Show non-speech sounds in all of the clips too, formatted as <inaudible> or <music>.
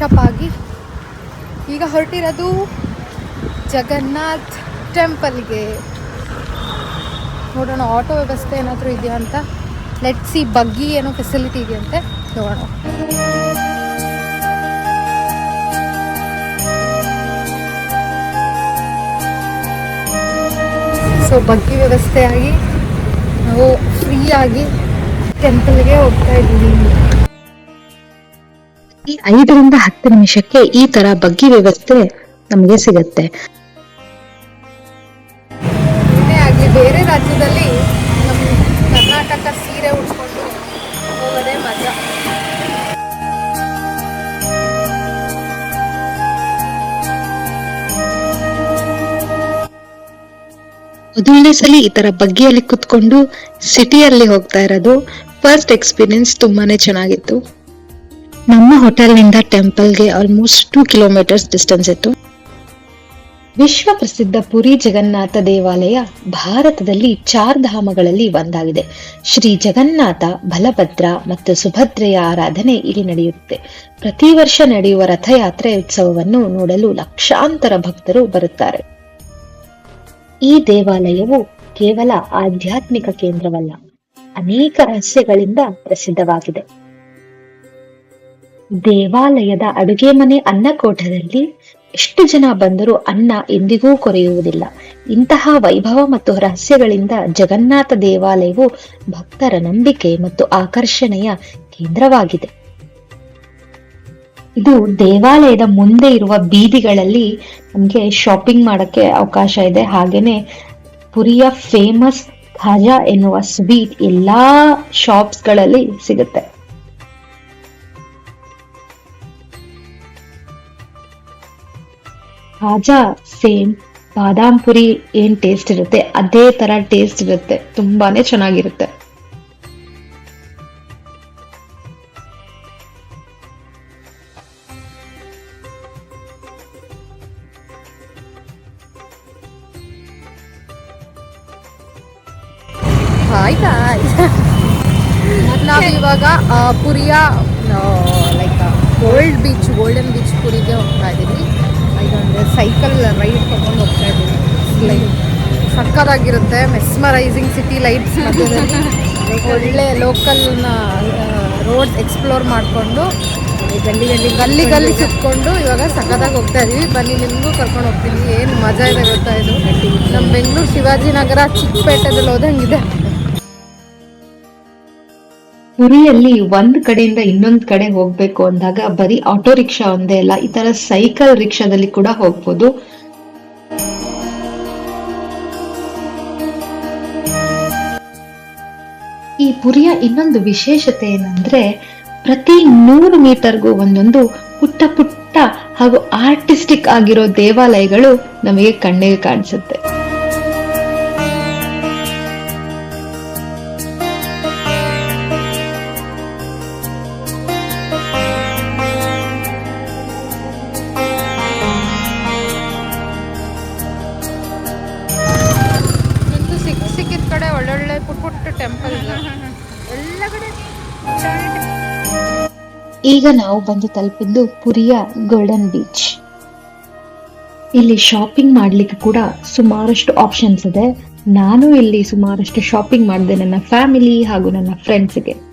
ಆಗಿ fresh up ಆಗಿ ಈಗ ಹೊರಟಿರೋದು ಜಗನ್ನಾಥ್ ಟೆಂಪಲ್ಗೆ. ನೋಡೋಣ ಆಟೋ ವ್ಯವಸ್ಥೆ ಏನಾದರೂ ಇದೆಯಾ ಅಂತ? ಸಿ ಬಗ್ಗಿ ಏನೋ ಫೆಸಿಲಿಟಿ ಇದೆಯಂತೆ ನೋಡೋಣ. ಸೊ ಬಗ್ಗಿ ವ್ಯವಸ್ಥೆ ಆಗಿ ನಾವು ಫ್ರೀಯಾಗಿ ಟೆಂಪಲ್ಗೆ ಹೋಗ್ತಾ ಇದ್ದೀವಿ. ಐದರಿಂದ ಹತ್ತು ನಿಮಿಷಕ್ಕೆ ಈ ತರ ಬಗ್ಗಿ ವ್ಯವಸ್ಥೆ ನಮಗೆ ಸಿಗತ್ತೆ. ಆಗಲಿ ಬೇರೆ ರಾಜ್ಯದಲ್ಲಿ ನಮ್ಮ ಕರ್ನಾಟಕ ಸೀರೆ ಉಟ್ಕೊಂಡು ಹೋಗೋದೇ ಮಜಾ. ಮೊದಲನೇ ಸಲ ಈ ತರ ಬಗ್ಗಿಯಲ್ಲಿ ಕುತ್ಕೊಂಡು ಸಿಟಿಯಲ್ಲಿ ಹೋಗ್ತಾ ಇರೋದು ಫಸ್ಟ್ ಎಕ್ಸ್ಪೀರಿಯನ್ಸ್ ತುಂಬಾನೇ ಚೆನ್ನಾಗಿತ್ತು. ನಮ್ಮ ಹೋಟೆಲ್ನಿಂದ ಟೆಂಪಲ್ಗೆ ಆಲ್ಮೋಸ್ಟ್ ಟೂ ಕಿಲೋಮೀಟರ್ಸ್ ಡಿಸ್ಟೆನ್ಸ್ ಇತ್ತು. ವಿಶ್ವ ಪ್ರಸಿದ್ಧ ಪುರಿ ಜಗನ್ನಾಥ ದೇವಾಲಯ ಭಾರತದಲ್ಲಿ ಚಾರ್ ಧಾಮಗಳಲ್ಲಿ ಒಂದಾಗಿದೆ. ಶ್ರೀ ಜಗನ್ನಾಥ, ಬಲಭದ್ರ ಮತ್ತು ಸುಭದ್ರೆಯ ಆರಾಧನೆ ಇಲ್ಲಿ ನಡೆಯುತ್ತೆ. ಪ್ರತಿ ವರ್ಷ ನಡೆಯುವ ರಥಯಾತ್ರೆ ಉತ್ಸವವನ್ನು ನೋಡಲು ಲಕ್ಷಾಂತರ ಭಕ್ತರು ಬರುತ್ತಾರೆ. ಈ ದೇವಾಲಯವು ಕೇವಲ ಆಧ್ಯಾತ್ಮಿಕ ಕೇಂದ್ರವಲ್ಲ, ಅನೇಕ ರಹಸ್ಯಗಳಿಂದ ಪ್ರಸಿದ್ಧವಾಗಿದೆ. ದೇವಾಲಯದ ಅಡುಗೆ ಮನೆ ಅನ್ನಕೋಟದಲ್ಲಿ ಎಷ್ಟು ಜನ ಬಂದರೂ ಅನ್ನ ಎಂದಿಗೂ ಕೊರೆಯುವುದಿಲ್ಲ. ಇಂತಹ ವೈಭವ ಮತ್ತು ರಹಸ್ಯಗಳಿಂದ ಜಗನ್ನಾಥ ದೇವಾಲಯವು ಭಕ್ತರ ನಂಬಿಕೆ ಮತ್ತು ಆಕರ್ಷಣೆಯ ಕೇಂದ್ರವಾಗಿದೆ. ಇದು ದೇವಾಲಯದ ಮುಂದೆ ಇರುವ ಬೀದಿಗಳಲ್ಲಿ ನಮಗೆ ಶಾಪಿಂಗ್ ಮಾಡಕ್ಕೆ ಅವಕಾಶ ಇದೆ. ಹಾಗೇನೆ ಪುರಿಯ ಫೇಮಸ್ ಖಾಜಾ ಎನ್ನುವ ಸ್ವೀಟ್ ಎಲ್ಲಾ ಶಾಪ್ಸ್ಗಳಲ್ಲಿ ಸಿಗುತ್ತೆ. ಖಾಜಾ ಸೇಮ್ ಬಾದಾಮ್ ಪುರಿ ಏನ್ ಟೇಸ್ಟ್ ಇರುತ್ತೆ? ಅದೇ ತರ ಟೇಸ್ಟ್ ಇರುತ್ತೆ. ತುಂಬಾನೇ ಚೆನ್ನಾಗಿರುತ್ತೆ. <laughs> ನಾವು ಇವಾಗ ಪುರಿಯ like gold beach golden beach ಪುರಿಗೆ ಹೋಗ್ತಾ ಸೈಕಲ್ ರೈಡ್ ತಗೊಂಡು ಹೋಗ್ತಾ ಇದ್ದೀವಿ ಲೈಕ್ ಸಕ್ಕದಾಗಿರುತ್ತೆ ಮೆಸ್ಮರೈಸಿಂಗ್ ಸಿಟಿ ಲೈಟ್ಸ್ ಮಧ್ಯದಲ್ಲಿ ಒಳ್ಳೆ ಲೋಕಲ್ನ ರೋಡ್ಸ್ ಎಕ್ಸ್ಪ್ಲೋರ್ ಮಾಡಿಕೊಂಡು ಗಲ್ಲಿ ಗಲ್ಲಿ ಗಲ್ಲಿ ಗಲ್ಲಿ ಸುತ್ಕೊಂಡು ಇವಾಗ ಸಕ್ಕದಾಗಿ ಹೋಗ್ತಾ ಇದೀವಿ. ಬನ್ನಿ ನಿಮಗೂ ಕರ್ಕೊಂಡು ಹೋಗ್ತೀನಿ. ಏನು ಮಜಾ ಇದೆ ಗೊತ್ತಾ ಇದು? ನಮ್ಮ ಬೆಂಗಳೂರು ಶಿವಾಜಿನಗರ ಚಿಕ್ಕಪೇಟೆದಲ್ಲಿ ಹೋದಂಗಿದೆ. ಪುರಿಯಲ್ಲಿ ಒಂದ್ ಕಡೆಯಿಂದ ಇನ್ನೊಂದ್ ಕಡೆ ಹೋಗ್ಬೇಕು ಅಂದಾಗ ಬರೀ ಆಟೋ ರಿಕ್ಷಾ ಒಂದೇ ಅಲ್ಲ, ಈ ತರ ಸೈಕಲ್ ರಿಕ್ಷಾದಲ್ಲಿ ಕೂಡ ಹೋಗ್ಬೋದು. ಈ ಪುರಿಯ ಇನ್ನೊಂದು ವಿಶೇಷತೆ ಏನಂದ್ರೆ, ಪ್ರತಿ ನೂರು ಮೀಟರ್ಗೂ ಒಂದೊಂದು ಪುಟ್ಟ ಪುಟ್ಟ ಹಾಗೂ ಆರ್ಟಿಸ್ಟಿಕ್ ಆಗಿರೋ ದೇವಾಲಯಗಳು ನಮಗೆ ಕಣ್ಣಿಗೆ ಕಾಣಿಸುತ್ತೆ. ಈಗ ನಾವು ಬಂದು ತಲುಪಿದ್ದು ಪುರಿಯ ಗೋಲ್ಡನ್ ಬೀಚ್ ಇಲ್ಲಿ ಶಾಪಿಂಗ್ ಮಾಡ್ಲಿಕ್ಕೆ ಕೂಡ ಸುಮಾರಷ್ಟು ಆಪ್ಷನ್ಸ್ ಇದೆ. ನಾನು ಇಲ್ಲಿ ಸುಮಾರಷ್ಟು ಶಾಪಿಂಗ್ ಮಾಡಿದೆ ನನ್ನ ಫ್ಯಾಮಿಲಿ ಹಾಗೂ ನನ್ನ ಫ್ರೆಂಡ್ಸ್ಗೆ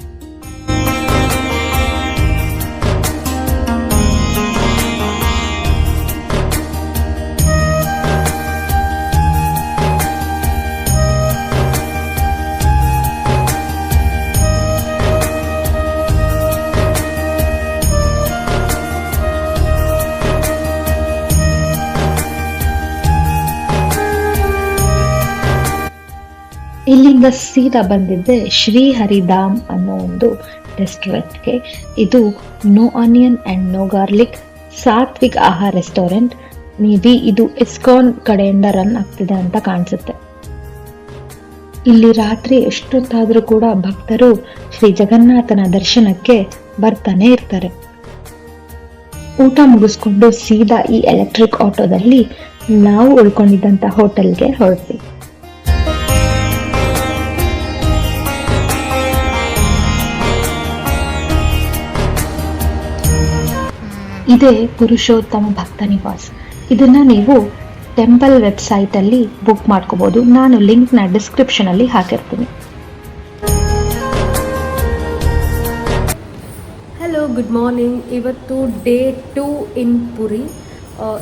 ಇಲ್ಲಿಂದ ಸೀದಾ ಬಂದಿದ್ದೆ ಶ್ರೀ ಹರಿಧಾಮ್ ಅನ್ನೋ ಒಂದು ರೆಸ್ಟೋರೆಂಟ್ಗೆ ಇದು no onion and no garlic sattvic ಆಹಾರ ರೆಸ್ಟೋರೆಂಟ್. ಮೇ ಬಿ ಇದು ಇಸ್ಕಾನ್ ಕಡೆಯಿಂದ ರನ್ ಆಗ್ತಿದೆ ಅಂತ ಕಾಣಿಸುತ್ತೆ. ಇಲ್ಲಿ ರಾತ್ರಿ ಎಷ್ಟೊತ್ತಾದರೂ ಕೂಡ ಭಕ್ತರು ಶ್ರೀ ಜಗನ್ನಾಥನ ದರ್ಶನಕ್ಕೆ ಬರ್ತಾನೆ ಇರ್ತಾರೆ. ಊಟ ಮುಗಿಸ್ಕೊಂಡು ಸೀದಾ ಈ ಎಲೆಕ್ಟ್ರಿಕ್ ಆಟೋದಲ್ಲಿ ನಾವು ಉಳ್ಕೊಂಡಿದ್ದಂಥ ಹೋಟೆಲ್ಗೆ ಹೊರಟ್ವಿ. ಇದೇ ಪುರುಷೋತ್ತಮ ಭಕ್ತ ನಿವಾಸ್. ಇದನ್ನು ನೀವು ಟೆಂಪಲ್ ವೆಬ್ಸೈಟಲ್ಲಿ ಬುಕ್ ಮಾಡ್ಕೋಬೋದು. ನಾನು ಲಿಂಕ್ನ ಡಿಸ್ಕ್ರಿಪ್ಷನಲ್ಲಿ ಹಾಕಿರ್ತೀನಿ. ಹಲೋ ಗುಡ್ ಮಾರ್ನಿಂಗ್ ಇವತ್ತು ಡೇ ಟು ಇನ್ ಪುರಿ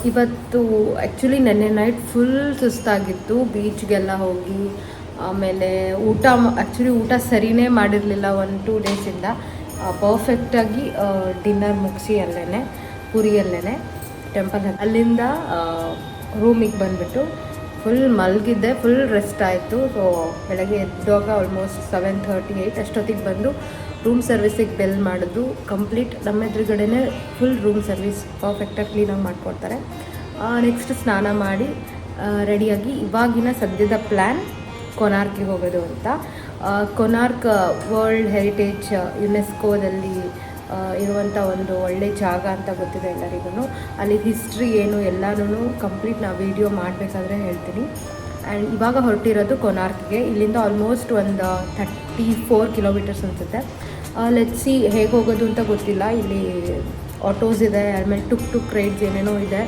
ಇವತ್ತು ಆ್ಯಕ್ಚುಲಿ ನೆನ್ನೆ ನೈಟ್ ಫುಲ್ ಸುಸ್ತಾಗಿತ್ತು. ಬೀಚ್ಗೆಲ್ಲ ಹೋಗಿ, ಆಮೇಲೆ ಊಟ ಆ್ಯಕ್ಚುಲಿ ಊಟ ಸರಿನೇ ಮಾಡಿರಲಿಲ್ಲ ಒನ್ ಟೂ ಡೇಸಿಂದ ಪರ್ಫೆಕ್ಟಾಗಿ ಡಿನ್ನರ್ ಮುಗಿಸಿ ಅಲ್ಲೇ ಪುರಿಯಲ್ಲೇ ಟೆಂಪಲ್ ಅಲ್ಲಿಂದ ರೂಮಿಗೆ ಬಂದುಬಿಟ್ಟು ಫುಲ್ ಮಲಗಿದ್ದೆ ಫುಲ್ ರೆಸ್ಟ್ ಆಯಿತು. ಸೊ ಬೆಳಗ್ಗೆ ಎದ್ದಾಗ ಆಲ್ಮೋಸ್ಟ್ ಸೆವೆನ್ ಥರ್ಟಿ ಏಯ್ಟ್ ಅಷ್ಟೊತ್ತಿಗೆ ಬಂದು ರೂಮ್ ಸರ್ವಿಸಿಗೆ ಬೆಲ್ ಮಾಡಿದ್ದು ಕಂಪ್ಲೀಟ್ ನಮ್ಮ ಎದುರುಗಡೆನೇ ಫುಲ್ ರೂಮ್ ಸರ್ವಿಸ್ ಪರ್ಫೆಕ್ಟಾಗಿ ಕ್ಲೀನಾಗಿ ಮಾಡಿಕೊಡ್ತಾರೆ. ನೆಕ್ಸ್ಟ್ ಸ್ನಾನ ಮಾಡಿ ರೆಡಿಯಾಗಿ ಇವಾಗಿನ ಸದ್ಯದ ಪ್ಲ್ಯಾನ್ ಕೊನಾರ್ಕಿಗೆ ಹೋಗೋದು ಅಂತ. ಕೊನಾರ್ಕ್ ವರ್ಲ್ಡ್ ಹೆರಿಟೇಜ್ ಯುನೆಸ್ಕೋದಲ್ಲಿ ಇರುವಂಥ ಒಂದು ಒಳ್ಳೆ ಜಾಗ ಅಂತ ಗೊತ್ತಿದೆ ಎಲ್ಲರಿಗೂ ಅಲ್ಲಿ ಹಿಸ್ಟ್ರಿ ಏನು ಎಲ್ಲನೂ ಕಂಪ್ಲೀಟ್ ನಾವು ವಿಡಿಯೋ ಮಾಡಬೇಕಾದ್ರೆ ಹೇಳ್ತೀನಿ. ಆ್ಯಂಡ್ ಇವಾಗ ಹೊರಟಿರೋದು ಕೊನಾರ್ಕ್ಗೆ. ಇಲ್ಲಿಂದ ಆಲ್ಮೋಸ್ಟ್ ಒಂದು ಥರ್ಟಿ ಫೋರ್ ಕಿಲೋಮೀಟರ್ಸ್ ಅನಿಸುತ್ತೆ. ಲೆಟ್ಸಿ ಹೇಗೆ ಹೋಗೋದು ಅಂತ ಗೊತ್ತಿಲ್ಲ. ಇಲ್ಲಿ ಆಟೋಸ್ ಇದೆ ಆಮೇಲೆ ಟುಕ್ ಟುಕ್ ರೈಡ್ಸ್ ಏನೇನೋ ಇದೆ.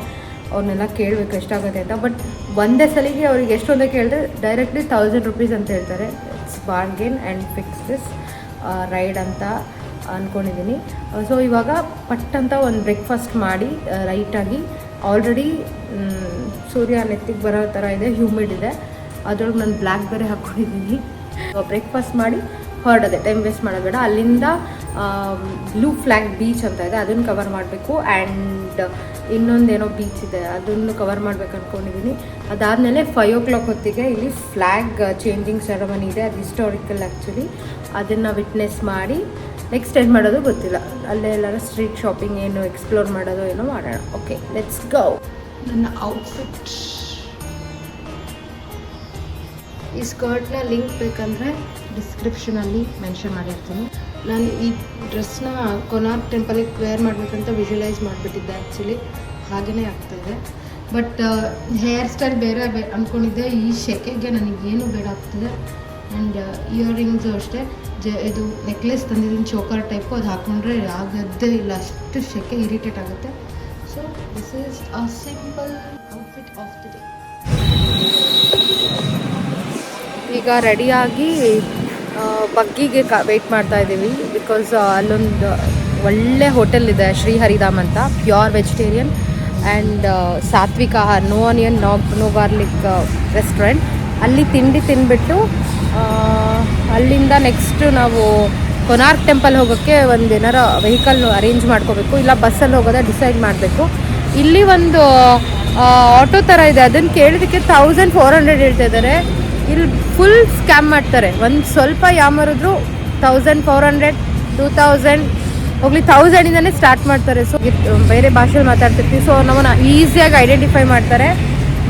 ಅವ್ರನ್ನೆಲ್ಲ ಕೇಳಬೇಕು ಎಷ್ಟಾಗುತ್ತೆ ಅಂತ. ಬಟ್ ಒಂದೇ ಸಲಿಗೆ ಅವ್ರಿಗೆ ಎಷ್ಟು ಅಂತ ಕೇಳಿದ್ರೆ ಡೈರೆಕ್ಟ್ಲಿ ತೌಸಂಡ್ ರುಪೀಸ್ ಅಂತ ಹೇಳ್ತಾರೆ. It's bargain and fix this ride ಅಂತ. ಅಂದ್ಕೊಂಡಿದ್ದೀನಿ ಸೊ ಇವಾಗ ಪಟ್ ಅಂತ ಒಂದು ಬ್ರೇಕ್ಫಾಸ್ಟ್ ಮಾಡಿ ಲೈಟಾಗಿ ಆಲ್ರೆಡಿ ಸೂರ್ಯ ನೆತ್ತಿಗೆ ಬರೋ ಥರ ಇದೆ ಹ್ಯೂಮಿಡ್ ಇದೆ. ಅದ್ರೊಳಗೆ ನಾನು ಬ್ಲ್ಯಾಕ್ ಬೇರೆ ಹಾಕ್ಕೊಂಡಿದ್ದೀನಿ ಬ್ರೇಕ್ಫಾಸ್ಟ್ ಮಾಡಿ ಹೊರಡೋದೆ ಟೈಮ್ ವೇಸ್ಟ್ ಮಾಡೋದು ಬೇಡ. ಅಲ್ಲಿಂದ ಬ್ಲೂ ಫ್ಲ್ಯಾಗ್ ಬೀಚ್ ಅಂತ ಇದೆ, ಅದನ್ನು ಕವರ್ ಮಾಡಬೇಕು. ಆ್ಯಂಡ್ ಇನ್ನೊಂದೇನೋ ಬೀಚ್ ಇದೆ, ಅದನ್ನು ಕವರ್ ಮಾಡ್ಬೇಕು ಅಂದ್ಕೊಂಡಿದ್ದೀನಿ ಅದಾದಮೇಲೆ ಫೈವ್ ಓ ಕ್ಲಾಕ್ ಹೊತ್ತಿಗೆ ಇಲ್ಲಿ ಫ್ಲ್ಯಾಗ್ ಚೇಂಜಿಂಗ್ ಸೆರೆಮನಿ ಇದೆ. ಅದು ಹಿಸ್ಟೋರಿಕಲ್ ಆ್ಯಕ್ಚುಲಿ ಅದನ್ನು ವಿಟ್ನೆಸ್ ಮಾಡಿ ನೆಕ್ಸ್ಟ್ ಏನು ಮಾಡೋದು ಗೊತ್ತಿಲ್ಲ. ಅಲ್ಲೇ ಎಲ್ಲರೂ ಸ್ಟ್ರೀಟ್ ಶಾಪಿಂಗ್ ಏನು ಎಕ್ಸ್ಪ್ಲೋರ್ ಮಾಡೋದು ಏನೋ ಮಾಡೋಣ. ಓಕೆ ಲೆಟ್ಸ್ ಗೋ ನನ್ನ ಔಟ್ಫಿಟ್ ಈ ಸ್ಕರ್ಟ್ನ ಲಿಂಕ್ ಬೇಕಂದರೆ ಡಿಸ್ಕ್ರಿಪ್ಷನಲ್ಲಿ ಮೆನ್ಷನ್ ಮಾಡಿರ್ತೀನಿ. ನಾನು ಈ ಡ್ರೆಸ್ನ ಕೊನಾರ್ ಟೆಂಪಲಿಗೆ ವೇರ್ ಮಾಡಬೇಕಂತ ವಿಜುವಲೈಸ್ ಮಾಡಿಬಿಟ್ಟಿದ್ದೆ ಆ್ಯಕ್ಚುಲಿ ಹಾಗೆಯೇ ಆಗ್ತಾಯಿದೆ ಬಟ್ ಹೇರ್ ಸ್ಟೈಲ್ ಬೇರೆ ಬೇ ಅಂದ್ಕೊಂಡಿದ್ದೆ ಈ ಸೆಕೆಗೆ ನನಗೇನು ಬೇಡ ಆಗ್ತಿದೆ. ಆ್ಯಂಡ್ ಇಯರಿಂಗ್ಸು ಅಷ್ಟೇ. ಜ ಇದು ನೆಕ್ಲೆಸ್ ತಂದಿದ್ದೀನಿ ಚೋಕರ್ ಟೈಪು ಅದು ಹಾಕೊಂಡ್ರೆ ಆಗದ್ದೇ ಇಲ್ಲ ಅಷ್ಟು ಸೆಕೆ ಇರಿಟೇಟ್ ಆಗುತ್ತೆ. So this is a simple outfit of the day ಈಗ ರೆಡಿಯಾಗಿ ಬಗ್ಗಿಗೆ ಕ ವೆಯ್ಟ್ ಮಾಡ್ತಾ ಇದ್ದೀವಿ. ಬಿಕಾಸ್ ಅಲ್ಲೊಂದು ಒಳ್ಳೆ ಹೋಟೆಲ್ ಇದೆ ಶ್ರೀಹರಿಧಾಮ್ ಅಂತ. ಪ್ಯೂರ್ ವೆಜಿಟೇರಿಯನ್ ಆ್ಯಂಡ್ ಸಾತ್ವಿಕ ಆಹಾರ. No onion no no garlic restaurant ಅಲ್ಲಿ ತಿಂಡಿ ತಿಂದ್ಬಿಟ್ಟು ಆ, ಅಲ್ಲಿಂದ ನೆಕ್ಸ್ಟ್ ನಾವು ಕೊನಾರ್ಕ್ ಟೆಂಪಲ್ ಹೋಗೋಕ್ಕೆ ಒಂದು ಏನಾರ ವೆಹಿಕಲ್ ಅರೇಂಜ್ ಮಾಡ್ಕೋಬೇಕು, ಇಲ್ಲ ಬಸ್ಸಲ್ಲಿ ಹೋಗೋದ ಡಿಸೈಡ್ ಮಾಡಬೇಕು. ಇಲ್ಲಿ ಒಂದು ಆಟೋ ಥರ ಇದೆ. ಅದನ್ನು ಕೇಳಿದಕ್ಕೆ ತೌಸಂಡ್ ಫೋರ್ ಹಂಡ್ರೆಡ್ ಹೇಳ್ತಾ ಇದ್ದಾರೆ. ಇಲ್ಲಿ ಫುಲ್ ಸ್ಕ್ಯಾಮ್ ಮಾಡ್ತಾರೆ. ಒಂದು ಸ್ವಲ್ಪ ಯಾಮರಿದ್ರು thousand four hundred two thousand ಹೋಗ್ಲಿ ತೌಸಂಡಿಂದನೇ ಸ್ಟಾರ್ಟ್ ಮಾಡ್ತಾರೆ. ಸೊ ಬೇರೆ ಭಾಷೆಯಲ್ಲಿ ಮಾತಾಡ್ತಿರ್ತೀವಿ. ಸೊ ನಮ್ಮನ್ನು ಈಸಿಯಾಗಿ ಐಡೆಂಟಿಫೈ ಮಾಡ್ತಾರೆ.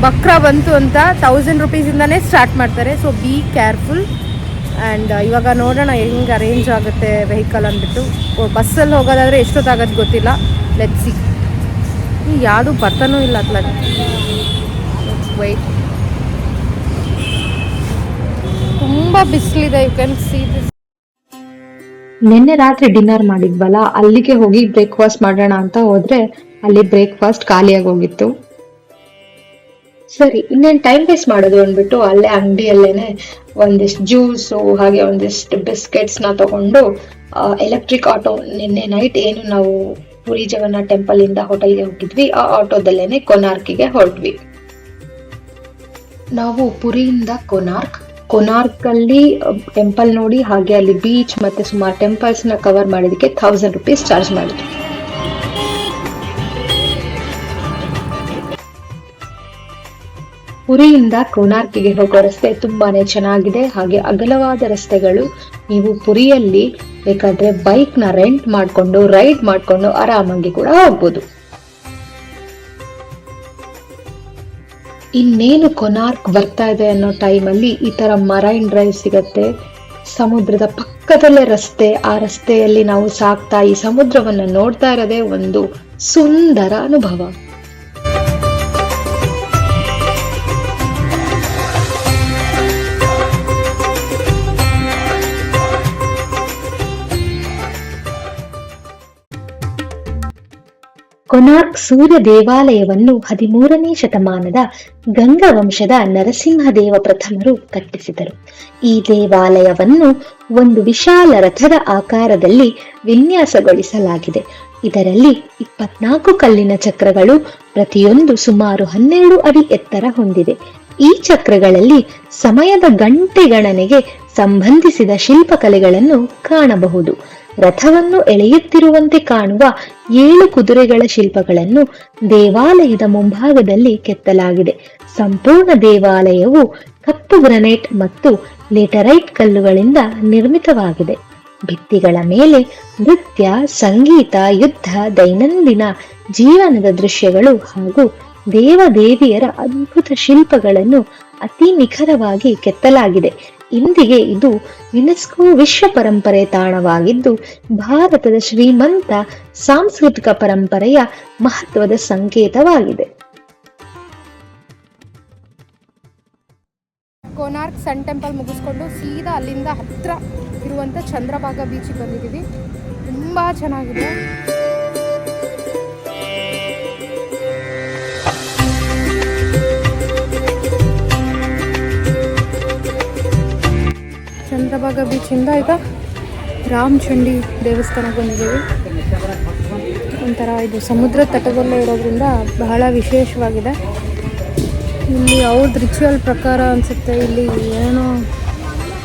ಬಕ್ರ ಬಂತು ಅಂತ ತೌಸಂಡ್ ರುಪೀಸಿಂದನೇ ಸ್ಟಾರ್ಟ್ ಮಾಡ್ತಾರೆ. ಸೊ ಬಿ ಕೇರ್ಫುಲ್ ಆ್ಯಂಡ್ ಇವಾಗ ನೋಡೋಣ ಹೆಂಗೆ ಅರೇಂಜ್ ಆಗುತ್ತೆ ವೆಹಿಕಲ್ ಅಂದ್ಬಿಟ್ಟು. ಬಸ್ಸಲ್ಲಿ ಹೋಗೋದಾದರೆ ಎಷ್ಟೊತ್ತಾಗೋದು ಗೊತ್ತಿಲ್ಲ. ಲೆಟ್ಸಿ ಯಾವುದು ಬರ್ತಾನೂ ಇಲ್ಲ ಅತ್ಲಾಗೆ ವೈಟ್ ತುಂಬ ಬಿಸಿಲಿದೆ ಯು ಕ್ಯಾನ್ ಸಿ ದಿಸ್ ನಿನ್ನೆ ರಾತ್ರಿ ಡಿನ್ನರ್ ಮಾಡಿದ್ವಲ್ಲ, ಅಲ್ಲಿಗೆ ಹೋಗಿ ಬ್ರೇಕ್ಫಾಸ್ಟ್ ಮಾಡೋಣ ಅಂತ ಹೋದ್ರೆ, ಅಲ್ಲಿ ಬ್ರೇಕ್ಫಾಸ್ಟ್ ಖಾಲಿಯಾಗಿ ಹೋಗಿತ್ತು. ಸರಿ, ಇನ್ನೇನು ಟೈಮ್ ವೇಸ್ಟ್ ಮಾಡೋದು ಅಂದ್ಬಿಟ್ಟು ಅಲ್ಲೇ ಅಂಗಡಿಯಲ್ಲೇನೆ ಒಂದಿಷ್ಟು ಜ್ಯೂಸು ಹಾಗೆ ಒಂದಿಷ್ಟು ಬಿಸ್ಕೆಟ್ಸ್ನ ತಗೊಂಡು ಎಲೆಕ್ಟ್ರಿಕ್ ಆಟೋ ನಿನ್ನೆ ನೈಟ್ ಏನು ನಾವು ಪುರಿ ಜಗನ್ನಾಥ್ ಟೆಂಪಲ್ ಇಂದ ಹೋಟೆಲ್ಗೆ ಹೋಗಿದ್ವಿ. ಆ ಆಟೋದಲ್ಲೇನೆ ಕೊನಾರ್ಕಿಗೆ ಹೊರಟ್ವಿ. ನಾವು ಪುರಿಯಿಂದ ಕೊನಾರ್ಕ್ ಕೊನಾರ್ಕ್ ಅಲ್ಲಿ ಟೆಂಪಲ್ ನೋಡಿ, ಹಾಗೆ ಅಲ್ಲಿ ಬೀಚ್ ಮತ್ತೆ ಸುಮಾರು ಟೆಂಪಲ್ಸ್ನ ಕವರ್ ಮಾಡಿದಕ್ಕೆ ಥೌಸಂಡ್ ರುಪೀಸ್ ಚಾರ್ಜ್ ಮಾಡಿದ್ರು ಪುರಿಯಿಂದ ಕೋನಾರ್ಕಿಗೆ ಹೋಗೋ ರಸ್ತೆ ತುಂಬಾನೇ ಚೆನ್ನಾಗಿದೆ. ಹಾಗೆ ಅಗಲವಾದ ರಸ್ತೆಗಳು ನೀವು ಪುರಿಯಲ್ಲಿ ಬೇಕಾದ್ರೆ ಬೈಕ್ನ ರೆಂಟ್ ಮಾಡಿಕೊಂಡು, ರೈಡ್ ಮಾಡಿಕೊಂಡು ಆರಾಮಾಗಿ ಕೂಡ ಹೋಗ್ಬೋದು. ಇನ್ನೇನು ಕೊನಾರ್ಕ್ ಬರ್ತಾ ಇದೆ ಅನ್ನೋ ಟೈಮಲ್ಲಿ ಈ ತರ ಮರೈನ್ ಡ್ರೈವ್ ಸಿಗತ್ತೆ. ಸಮುದ್ರದ ಪಕ್ಕದಲ್ಲೇ ರಸ್ತೆ, ಆ ರಸ್ತೆಯಲ್ಲಿ ನಾವು ಸಾಕ್ತಾ ಈ ಸಮುದ್ರವನ್ನ ನೋಡ್ತಾ ಇರೋದೇ ಒಂದು ಸುಂದರ ಅನುಭವ. ಕೊನಾರ್ಕ್ ಸೂರ್ಯ ದೇವಾಲಯವನ್ನು ಹದಿಮೂರನೇ ಶತಮಾನದ ಗಂಗವಂಶದ ನರಸಿಂಹದೇವ ಪ್ರಥಮರು ಕಟ್ಟಿಸಿದರು. ಈ ದೇವಾಲಯವನ್ನು ಒಂದು ವಿಶಾಲ ರಥದ ಆಕಾರದಲ್ಲಿ ವಿನ್ಯಾಸಗೊಳಿಸಲಾಗಿದೆ. ಇದರಲ್ಲಿ ಇಪ್ಪತ್ನಾಲ್ಕು ಕಲ್ಲಿನ ಚಕ್ರಗಳು ಪ್ರತಿಯೊಂದು ಸುಮಾರು ಹನ್ನೆರಡು ಅಡಿ ಎತ್ತರ ಹೊಂದಿದೆ. ಈ ಚಕ್ರಗಳಲ್ಲಿ ಸಮಯದ ಗಂಟೆಗಣನೆಗೆ ಸಂಬಂಧಿಸಿದ ಶಿಲ್ಪಕಲೆಗಳನ್ನು ಕಾಣಬಹುದು. ರಥವನ್ನು ಎಳೆಯುತ್ತಿರುವಂತೆ ಕಾಣುವ ಏಳು ಕುದುರೆಗಳ ಶಿಲ್ಪಗಳನ್ನು ದೇವಾಲಯದ ಮುಂಭಾಗದಲ್ಲಿ ಕೆತ್ತಲಾಗಿದೆ. ಸಂಪೂರ್ಣ ದೇವಾಲಯವು ಕಪ್ಪು ಗ್ರನೈಟ್ ಮತ್ತು ಲೆಟರೈಟ್ ಕಲ್ಲುಗಳಿಂದ ನಿರ್ಮಿತವಾಗಿದೆ. ಭಿತ್ತಿಗಳ ಮೇಲೆ ನೃತ್ಯ, ಸಂಗೀತ, ಯುದ್ಧ, ದೈನಂದಿನ ಜೀವನದ ದೃಶ್ಯಗಳು ಹಾಗೂ ದೇವದೇವಿಯರ ಅದ್ಭುತ ಶಿಲ್ಪಗಳನ್ನು ಅತಿ ನಿಖರವಾಗಿ ಕೆತ್ತಲಾಗಿದೆ. ಇಂದಿಗೆ ಇದು ಯುನೆಸ್ಕೋ ವಿಶ್ವ ಪರಂಪರೆ ತಾಣವಾಗಿದ್ದು, ಭಾರತದ ಶ್ರೀಮಂತ ಸಾಂಸ್ಕೃತಿಕ ಪರಂಪರೆಯ ಮಹತ್ವದ ಸಂಕೇತವಾಗಿದೆ. ಕೋನಾರ್ಕ್ ಸನ್ ಟೆಂಪಲ್ ಮುಗಿಸ್ಕೊಂಡು ಸೀದಾ ಅಲ್ಲಿಂದ ಹತ್ರ ಇರುವಂತ ಚಂದ್ರಭಾಗ ಬೀಚಿಗೆ ಬಂದಿದ್ದೀವಿ. ತುಂಬಾ ಚೆನ್ನಾಗಿದೆ. ಚಂದ್ರಭಾಗ ಬೀಚಿಂದ ಈಗ ರಾಮಚಂಡಿ ದೇವಸ್ಥಾನಕ್ಕೆ ಬಂದಿದ್ದೀವಿ ಒಂಥರ ಇದು ಸಮುದ್ರ ತಟದಲ್ಲೇ ಇರೋದ್ರಿಂದ ಬಹಳ ವಿಶೇಷವಾಗಿದೆ. ಇಲ್ಲಿ ಅವ್ರದ್ದು ರಿಚುವಲ್ ಪ್ರಕಾರ ಅನಿಸುತ್ತೆ, ಇಲ್ಲಿ ಏನೋ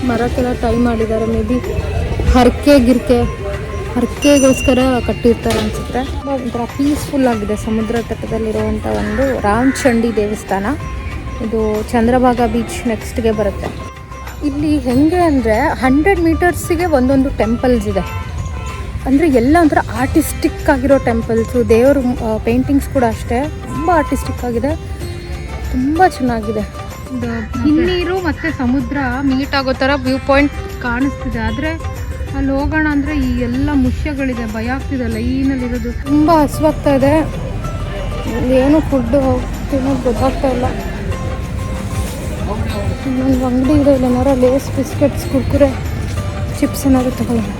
ಮರಕ್ಕೆಲ್ಲ ಟೈ ಮಾಡಿದ್ದಾರೆ ಮೇ ಬಿ ಹರಕೆ ಗಿರ್ಕೆ, ಹರಕೆಗೋಸ್ಕರ ಕಟ್ಟಿರ್ತಾರೆ ಅನಿಸುತ್ತೆ. ಒಂಥರ ಪೀಸ್ಫುಲ್ ಆಗಿದೆ ಸಮುದ್ರ ತಟದಲ್ಲಿರುವಂಥ ಒಂದು ರಾಮಚಂಡಿ ದೇವಸ್ಥಾನ. ಇದು ಚಂದ್ರಭಾಗ ಬೀಚ್ ನೆಕ್ಸ್ಟ್ಗೆ ಬರುತ್ತೆ. ಇಲ್ಲಿ ಹೆಂಗೆ ಅಂದರೆ ಹಂಡ್ರೆಡ್ ಮೀಟರ್ಸಿಗೆ ಒಂದೊಂದು ಟೆಂಪಲ್ಸ್ ಇದೆ. ಅಂದರೆ ಎಲ್ಲ ಒಂಥರ ಆರ್ಟಿಸ್ಟಿಕ್ ಆಗಿರೋ ಟೆಂಪಲ್ಸು ದೇವರು ಪೇಂಟಿಂಗ್ಸ್ ಕೂಡ ಅಷ್ಟೇ. ತುಂಬ ಆರ್ಟಿಸ್ಟಿಕ್ ಆಗಿದೆ. ತುಂಬ ಚೆನ್ನಾಗಿದೆ. ಹಿನ್ನೀರು ಮತ್ತು ಸಮುದ್ರ ಮೀಟ್ ಆಗೋ ಥರ ವ್ಯೂ ಪಾಯಿಂಟ್ ಕಾಣಿಸ್ತಿದೆ. ಆದರೆ ಅಲ್ಲಿ ಹೋಗೋಣ ಅಂದರೆ ಈ ಎಲ್ಲ ಮುಷ್ಯಗಳಿದೆ. ಭಯ ಆಗ್ತಿದೆ ಲೈನಲ್ಲಿರೋದು ತುಂಬ ಹಸುವಾಗ್ತಾ ಇದೆ. ಏನು ಫುಡ್ಡು ತಿನ್ನೋದು ಗೊತ್ತಾಗ್ತಾ ಇಲ್ಲ. ಇನ್ನೊಂದು ಅಂಗಡಿ ಇದೆ, ಇಲ್ಲಿ ಏನಾರ ಲೇಸ್ ಬಿಸ್ಕೆಟ್ಸ್, ಕುರ್ಕುರೆ, ಚಿಪ್ಸ್ ಏನಾದ್ರು ತಗೊಳ್ಳೋಣ.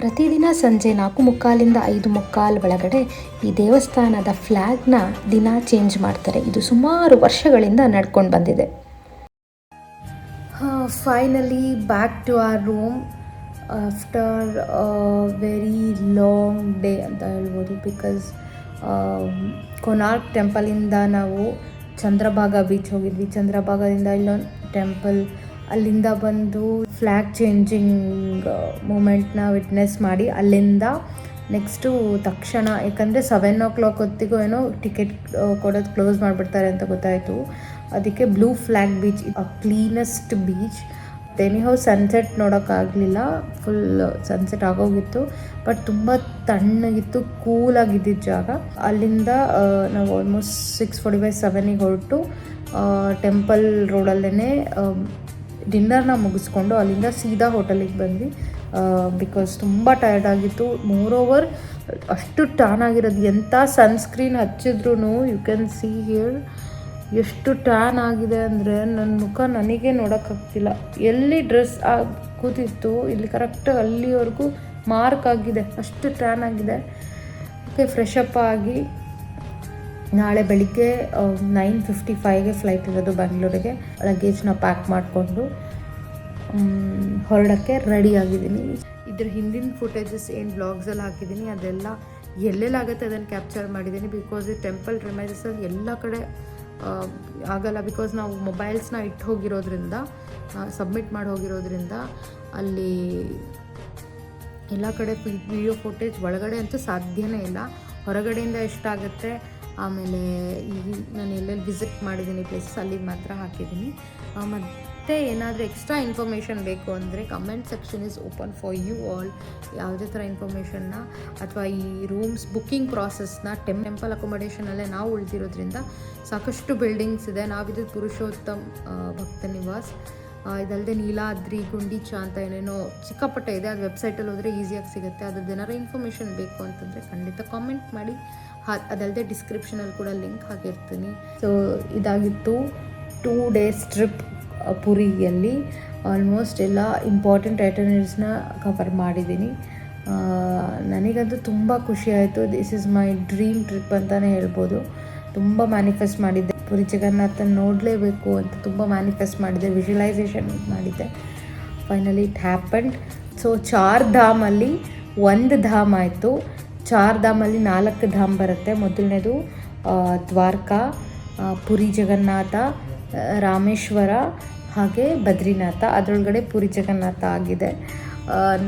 ಪ್ರತಿದಿನ ಸಂಜೆ ನಾಲ್ಕು ಮುಕ್ಕಾಲಿಂದ ಐದು ಮುಕ್ಕಾಲು ಒಳಗಡೆ ಈ ದೇವಸ್ಥಾನದ ಫ್ಲ್ಯಾಗ್ನ ದಿನ ಚೇಂಜ್ ಮಾಡ್ತಾರೆ. ಇದು ಸುಮಾರು ವರ್ಷಗಳಿಂದ ನಡ್ಕೊಂಡು ಬಂದಿದೆ. Finally back to our room after very long day ಅಂತ ಹೇಳ್ಬೋದು ಬಿಕಾಸ್ ಕೊನಾರ್ಕ್ ಟೆಂಪಲಿಂದ ನಾವು ಚಂದ್ರಭಾಗ ಬೀಚ್ ಹೋಗಿದ್ವಿ. ಚಂದ್ರಭಾಗದಿಂದ ಇಲ್ಲೊಂದು ಟೆಂಪಲ್, ಅಲ್ಲಿಂದ ಬಂದು ಫ್ಲ್ಯಾಗ್ ಚೇಂಜಿಂಗ್ ಮೂಮೆಂಟ್ನ ವಿಟ್ನೆಸ್ ಮಾಡಿ ಅಲ್ಲಿಂದ ನೆಕ್ಸ್ಟು ತಕ್ಷಣ, ಯಾಕಂದರೆ ಸೆವೆನ್ ಓ ಕ್ಲಾಕ್ ಹೊತ್ತಿಗೂ ಏನೋ ಟಿಕೆಟ್ ಕೊಡೋದು ಕ್ಲೋಸ್ ಮಾಡಿಬಿಡ್ತಾರೆ ಅಂತ ಗೊತ್ತಾಯಿತು. ಅದಕ್ಕೆ blue flag beach cleanest beach. Anyhow sunset ನೋಡೋಕ್ಕಾಗಲಿಲ್ಲ. Full sunset ಆಗೋಗಿತ್ತು. ಬಟ್ ತುಂಬ ತಣ್ಣಗಿತ್ತು ಕೂಲಾಗಿದ್ದಿದ್ದ ಜಾಗ. ಅಲ್ಲಿಂದ ನಾವು ಆಲ್ಮೋಸ್ಟ್ ಸಿಕ್ಸ್ ಫೋರ್ಟಿ ಫೈವ್ ಸೆವೆನಿಗೆ ಹೊರಟು ಟೆಂಪಲ್ ರೋಡಲ್ಲೇ ಡಿನ್ನರ್ನ ಮುಗಿಸ್ಕೊಂಡು ಅಲ್ಲಿಂದ ಸೀದಾ ಹೋಟೆಲಿಗೆ ಬಂದ್ವಿ. ಬಿಕಾಸ್ ತುಂಬ ಟಯರ್ಡ್ ಆಗಿತ್ತು. ಮೋರ್ ಓವರ್ ಅಷ್ಟು ಟಾನ್ ಆಗಿರೋದು ಎಂಥ ಸನ್ಸ್ಕ್ರೀನ್ ಹಚ್ಚಿದ್ರು ಯು ಕ್ಯಾನ್ ಸಿ ಹಿಯರ್ ಎಷ್ಟು ಟ್ಯಾನ್ ಆಗಿದೆ ಅಂದರೆ ನನ್ನ ಮುಖ ನನಗೆ ನೋಡೋಕ್ಕಾಗ್ತಿಲ್ಲ. ಎಲ್ಲಿ ಡ್ರೆಸ್ ಕೂತಿತ್ತು, ಇಲ್ಲಿ ಕರೆಕ್ಟ್ ಅಲ್ಲಿವರೆಗೂ ಮಾರ್ಕ್ ಆಗಿದೆ, ಅಷ್ಟು ಟ್ಯಾನ್ ಆಗಿದೆ. ಓಕೆ ಫ್ರೆಶ್ ಅಪ್ ಆಗಿ ನಾಳೆ ಬೆಳಿಗ್ಗೆ ನೈನ್ ಫಿಫ್ಟಿ ಫೈವ್ಗೆ ಫ್ಲೈಟ್ ಇರೋದು ಬೆಂಗಳೂರಿಗೆ ಲಗೇಜ್ನ ಪ್ಯಾಕ್ ಮಾಡಿಕೊಂಡು ಹೊರಡೋಕ್ಕೆ ರೆಡಿ ಆಗಿದ್ದೀನಿ. ಇದ್ರ ಹಿಂದಿನ ಫುಟೇಜಸ್ ಏನು ಬ್ಲಾಗ್ಸಲ್ಲಿ ಹಾಕಿದ್ದೀನಿ, ಅದೆಲ್ಲ ಎಲ್ಲೆಲ್ಲಾಗುತ್ತೆ ಅದನ್ನು ಕ್ಯಾಪ್ಚರ್ ಮಾಡಿದ್ದೀನಿ ಬಿಕಾಸ್ ಈ ಟೆಂಪಲ್ ರಿಮೈಸಸ್ ಎಲ್ಲ ಕಡೆ ಆಗಲ್ಲ ಬಿಕಾಸ್ ನಾವು ಮೊಬೈಲ್ಸ್ನ ಇಟ್ಟು ಹೋಗಿರೋದ್ರಿಂದ ಸಬ್ಮಿಟ್ ಮಾಡಿ ಹೋಗಿರೋದ್ರಿಂದ ಅಲ್ಲಿ ಎಲ್ಲ ಕಡೆ ವಿಡಿಯೋ ಫೋಟೇಜ್ ಒಳಗಡೆ ಅಂತೂ ಸಾಧ್ಯನೇ ಇಲ್ಲ. ಹೊರಗಡೆಯಿಂದ ಎಷ್ಟಾಗುತ್ತೆ ಆಮೇಲೆ ಈ ನಾನು ಎಲ್ಲೆಲ್ಲಿ ವಿಸಿಟ್ ಮಾಡಿದ್ದೀನಿ ಪ್ಲೇಸಸ್ ಅಲ್ಲಿಗೆ ಮಾತ್ರ ಹಾಕಿದ್ದೀನಿ. ಆ, ಮತ್ತೆ ಏನಾದರೂ ಎಕ್ಸ್ಟ್ರಾ ಇನ್ಫಾರ್ಮೇಷನ್ ಬೇಕು ಅಂದರೆ comment section is open for you all ಯಾವುದೇ ಥರ ಇನ್ಫಾರ್ಮೇಷನ್ನ ಅಥವಾ ಈ ರೂಮ್ಸ್ ಬುಕ್ಕಿಂಗ್ ಪ್ರಾಸೆಸ್ನ ಟೆಮ್ ಟೆಂಪಲ್ ಅಕೊಮಡೇಷನಲ್ಲೇ ನಾವು ಉಳಿದಿರೋದ್ರಿಂದ ಸಾಕಷ್ಟು ಬಿಲ್ಡಿಂಗ್ಸ್ ಇದೆ. ನಾವಿದ್ದು ಪುರುಷೋತ್ತಮ್ ಭಕ್ತ ನಿವಾಸ್. ಇದಲ್ಲದೆ ನೀಲಾದ್ರಿ, ಗುಂಡೀಚ ಅಂತ ಏನೇನೋ ಸಿಕ್ಕಾಪಟ್ಟೆ ಇದೆ. ಅದು ವೆಬ್ಸೈಟಲ್ಲಿ ಹೋದರೆ ಈಸಿಯಾಗಿ ಸಿಗುತ್ತೆ. ಅದ್ರದ್ದು ಏನಾರು ಇನ್ಫಾರ್ಮೇಷನ್ ಬೇಕು ಅಂತಂದರೆ ಖಂಡಿತ ಕಾಮೆಂಟ್ ಮಾಡಿ. ಹಾ ಅದಲ್ಲದೆ ಡಿಸ್ಕ್ರಿಪ್ಷನಲ್ಲಿ ಕೂಡ ಲಿಂಕ್ ಹಾಕಿರ್ತೀನಿ ಸೊ ಇದಾಗಿತ್ತು ಟೂ ಡೇಸ್ ಟ್ರಿಪ್ ಪುರಿಯಲ್ಲಿ ಆಲ್ಮೋಸ್ಟ್ ಎಲ್ಲ ಇಂಪಾರ್ಟೆಂಟ್ ಐಟನರೀಸ್ನ ಕವರ್ ಮಾಡಿದ್ದೀನಿ. ನನಗಂತೂ ತುಂಬ ಖುಷಿ ಆಯಿತು. This is my dream trip ಅಂತಲೇ ಹೇಳ್ಬೋದು. ತುಂಬ ಮ್ಯಾನಿಫೆಸ್ಟ್ ಮಾಡಿದ್ದೆ. ಪುರಿ ಜಗನ್ನಾಥನ ನೋಡಲೇಬೇಕು ಅಂತ ತುಂಬ ಮ್ಯಾನಿಫೆಸ್ಟ್ ಮಾಡಿದ್ದೆ ವಿಜುವಲೈಸೇಷನ್ ಮಾಡಿದ್ದೆ. Finally it happened so Char ಧಾಮಲ್ಲಿ ಒಂದು ಧಾಮ್ ಆಯಿತು. ಚಾರ್ ಧಾಮಲ್ಲಿ ನಾಲ್ಕು ಧಾಮ್ ಬರುತ್ತೆ. ಮೊದಲನೇದು ದ್ವಾರಕಾ ಪುರಿ ಜಗನ್ನಾಥ ರಾಮೇಶ್ವರ ಹಾಗೆ ಬದ್ರಿನಾಥ, ಅದರೊಳಗಡೆ ಪುರಿ ಜಗನ್ನಾಥ ಆಗಿದೆ.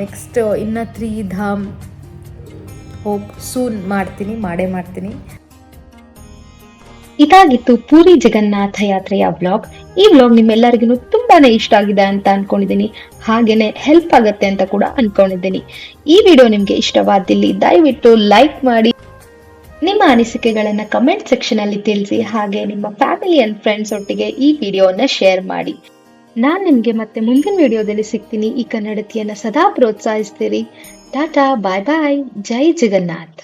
ನೆಕ್ಸ್ಟ್ ಇನ್ನು ತ್ರೀ ಧಾಮ್ ಸೂನ್ ಮಾಡ್ತೀನಿ, ಮಾಡೇ ಮಾಡ್ತೀನಿ. ಇದಾಗಿತ್ತು ಪೂರಿ ಜಗನ್ನಾಥ ಯಾತ್ರೆಯ ಬ್ಲಾಗ್ ಈ ವ್ಲಾಗ್ ನಿಮ್ಮೆಲ್ಲರಿಗೂ ತುಂಬಾನೇ ಇಷ್ಟ ಆಗಿದೆ ಅಂತ ಅನ್ಕೊಂಡಿದ್ದೀನಿ. ಹಾಗೇನೆ ಹೆಲ್ಪ್ ಆಗತ್ತೆ ಅಂತ ಕೂಡ ಅನ್ಕೊಂಡಿದ್ದೀನಿ. ಈ ವಿಡಿಯೋ ನಿಮ್ಗೆ ಇಷ್ಟವಾದಲ್ಲಿ ದಯವಿಟ್ಟು ಲೈಕ್ ಮಾಡಿ. ನಿಮ್ಮ ಅನಿಸಿಕೆಗಳನ್ನು ಕಮೆಂಟ್ ಸೆಕ್ಷನ್ ಅಲ್ಲಿ ತಿಳಿಸಿ ಹಾಗೆ ನಿಮ್ಮ ಫ್ಯಾಮಿಲಿ ಅಂಡ್ ಫ್ರೆಂಡ್ಸ್ ಒಟ್ಟಿಗೆ ಈ ವಿಡಿಯೋವನ್ನು ಶೇರ್ ಮಾಡಿ. ನಾನು ನಿಮಗೆ ಮತ್ತೆ ಮುಂದಿನ ವಿಡಿಯೋದಲ್ಲಿ ಸಿಗ್ತೀನಿ. ಈ ಕನ್ನಡತಿಯನ್ನು ಸದಾ ಪ್ರೋತ್ಸಾಹಿಸ್ತೀರಿ. ಟಾಟಾ ಬಾಯ್ ಬಾಯ್ ಜೈ ಜಗನ್ನಾಥ್.